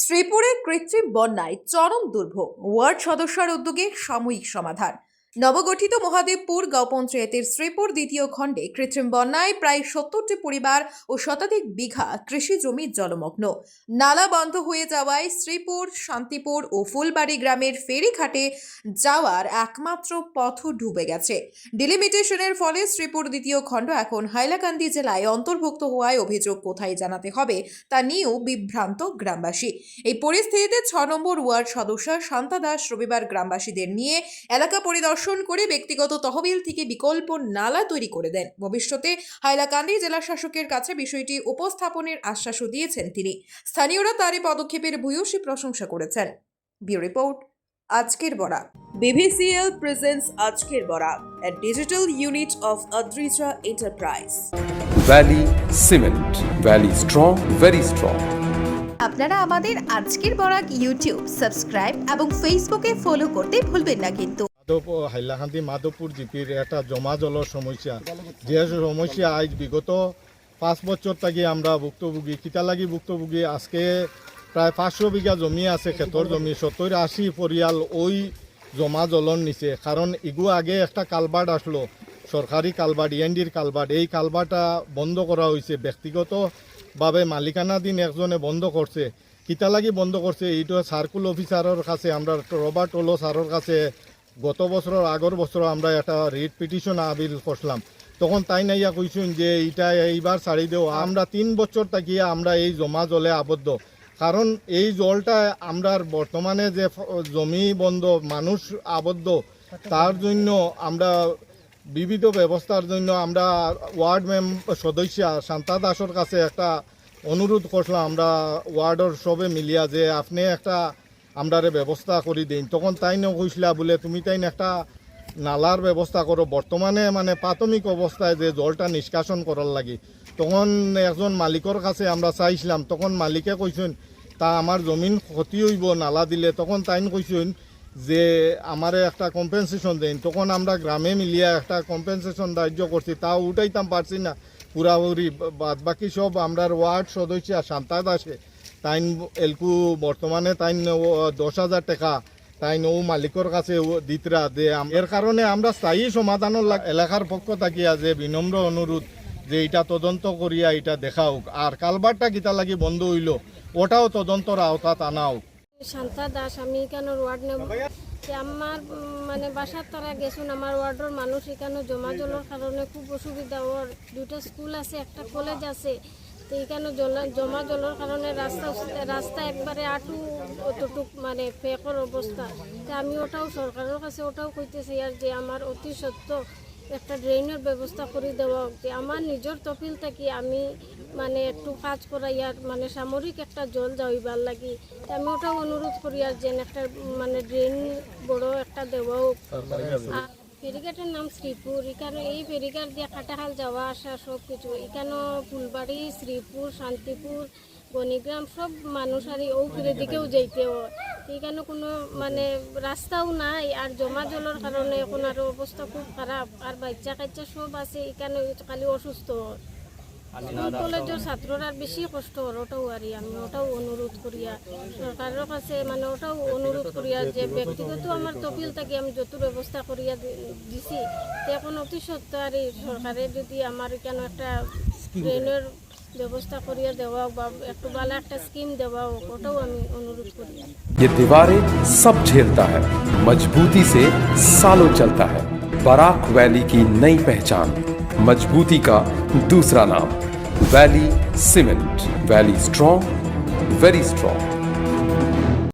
শ্রীপুরে কৃত্রিম বন্যায় চরম দুর্ভোগ। ওয়ার্ড সদস্যর উদ্যোগে সাময়িক সমাধান। নবগঠিত মহাদেবপুর গাঁও পঞ্চায়েতের শ্রীপুর দ্বিতীয় খণ্ডে কৃত্রিম বন্যায় প্রায় সত্তরটি পরিবার ও শতাধিক বিঘা কৃষি জমি জলমগ্ন। নালা বন্ধ হয়ে যাওয়ায় শ্রীপুর, শান্তিপুর ও ফুলবাড়ি গ্রামের ফেরিঘাটে যাওয়ার একমাত্র পথ ডুবে গেছে। ডিলিমিটেশনের ফলে শ্রীপুর দ্বিতীয় খণ্ড এখন হাইলাকান্দি জেলায় অন্তর্ভুক্ত হওয়ায় অভিযোগ কোথায় জানাতে হবে তা নিয়েও বিভ্রান্ত গ্রামবাসী। এই পরিস্থিতিতে ছ নম্বর ওয়ার্ড সদস্য শান্তা দাস রবিবার গ্রামবাসীদের নিয়ে এলাকা পরিদর্শন করে ব্যক্তিগত তহবিল থেকে বিকল্প নালা তৈরি করে দেন ভবিষ্যতে হাইলাকান্দি জেলা শাসকের কাছে বিষয়টি উপস্থাপনের আশ্বাসও দিয়েছেন তিনি স্থানীয়রা তার এই পদক্ষেপের ভূয়সী প্রশংসা করেছেন ব্যুরো রিপোর্ট আজকের বরা বিভিসিএল প্রেজেন্স আজকের Bora a digital unit of Adrija Enterprise. Valley Cement. Valley strong, very strong. আপনারা আমাদের আজকের বরাক ইউটিউব সাবস্ক্রাইব এবং ফেসবুকে ফলো করতে ভুলবেন না কিন্তু হাইলাকান্দি মাধবপুর জিপির একটা জমা জলের সমস্যা। যে সমস্যা আজ বিগত পাঁচ বছর থেকে আমরা ভুক্তভোগী, কিতা লাগি ভুক্তভোগী, আজকে প্রায় পাঁচশো বিঘা জমি আছে ক্ষেতর জমি সত্তর আশি পরিয়াল ওই জমা জলন নিচে। কারণ ইগু আগে একটা কালবার্ট আসলো সরকারি কালবার্ট ইএনডির কালবার্ট এই কালবার্টটা বন্ধ করা হয়েছে ব্যক্তিগতভাবে মালিকানাধীন একজনে বন্ধ করছে কিতা লাগি বন্ধ করছে এইটা সার্কুল অফিসারের কাছে আমরা রবার্ট ওলো স্যারের কাছে গত বছর আগর বছর আমরা একটা রিট পিটিশন আবিল করলাম তখন তাই নাইয়া কইছুন যে এইটা এইবার ছাড়ি দেও। আমরা তিন বছর তাকিয়া আমরা এই জমা জলে আবদ্ধ। কারণ এই জলটা আমরা বর্তমানে যে জমি বন্ধ, মানুষ আবদ্ধ, তার জন্য আমরা বিবিধ ব্যবস্থার জন্য আমরা ওয়ার্ড মেম, সদস্য শান্তা দাসর কাছে একটা অনুরোধ করলাম আমরা ওয়ার্ডর সবে মিলিয়া যে আপনি একটা আমরারে ব্যবস্থা করে দিন। তখন তাই ন কইসলা বলে, তুমি তাই একটা নালার ব্যবস্থা করো। বর্তমানে মানে প্রাথমিক অবস্থায় যে জলটা নিষ্কাশন করার লাগে। তখন একজন মালিকর কাছে আমরা চাইছিলাম, তখন মালিকে কইছেন, তা আমার জমিন ক্ষতি হইব, নালা দিলে। তখন তাইন কইছেন যে, আমারে একটা কম্পেনসেশন দেন। তখন আমরা গ্রামে মিলিয়ে একটা কম্পেনসেশন ধার্য করছি। তাও উঠাইতাম পারছি না। পুরাপুরি বাদ বাকি সব আমরা ওয়ার্ড সদস্য শান্তা দাসে তাইন এলকু বর্তমানে তাইন দশ হাজার টাকা তাইন ও মালিকর কাছে দিতরা দে এর কারণে আমরা স্থায়ী সমাধানের এলাকার পক্ষ থাকিয়া যে বিনম্র অনুরোধ যে এটা তদন্ত করিয়া এটা দেখাও আর কালবারটা কিতা লাগি বন্ধ হইল। ওটাও তদন্তর আওতাত আনাও শান্তা দাস, আমি এখানে ওয়ার্ড নেব? আমার মানে বাসার তারা গেছুন আমার ওয়ার্ডের মানুষ এখানে জমা জলের কারণে খুব অসুবিধা। ওর দুটো স্কুল আছে, একটা কলেজ আছে। তো এখানে জমা জলের কারণে রাস্তা রাস্তা একবারে আটু অতটুক মানে ফেকর অবস্থা। তো আমি ওটাও সরকারের কাছে ওটাও কইতেছি আর যে আমার অতি সত্য একটা ড্রেনের ব্যবস্থা করে দেওয়া যে আমার নিজের তফিল থাকি আমি মানে একটু কাজ করাইয়ার মানে সামরিক একটা জল যাইবার লাগি। আমি ওটাও অনুরোধ করি আর যেন একটা মানে ড্রেন বড় একটা দেওয়া হোক। ফেরিঘাটের নাম শ্রীপুর। এখানে এই ফেরিঘাট দিয়ে কাটাখাল যাওয়া আসা সব কিছু। এখানে ফুলবাড়ি, শ্রীপুর, শান্তিপুর, বনিগ্রাম, সব মানুষ আর এই ফিরে দিকেও যাইতে হয়। এখানে কোনো মানে রাস্তাও নাই আর জমা জলের কারণে এখন আর অবস্থা খুব খারাপ। আর বাচ্চা কাচ্চা সব আছে, এখানে খালি অসুস্থ। কলেজের ছাত্ররা আর বেশি কষ্ট হয় ওটাও আর আমি ওটাও অনুরোধ করিয়া সরকারের কাছে মানে ওটাও অনুরোধ করিয়া যে ব্যক্তিগত আমার তফিল থাকি আমি যত ব্যবস্থা করিয়া দি- দিছি তো এখন অতি সত্য আর এই সরকারে যদি আমার এখানে একটা ট্রেনের ব্যবস্থা করিয়া দেওয়া হোক বা একটু ভালো একটা স্কিম দেওয়া হোক ওটাও আমি অনুরোধ করি ये दीवारें सब झेलता है मजबूती से सालों चलता है बराक वैली की नई पहचान मजबूती का दूसरा नाम। Valley cement valley strong very strong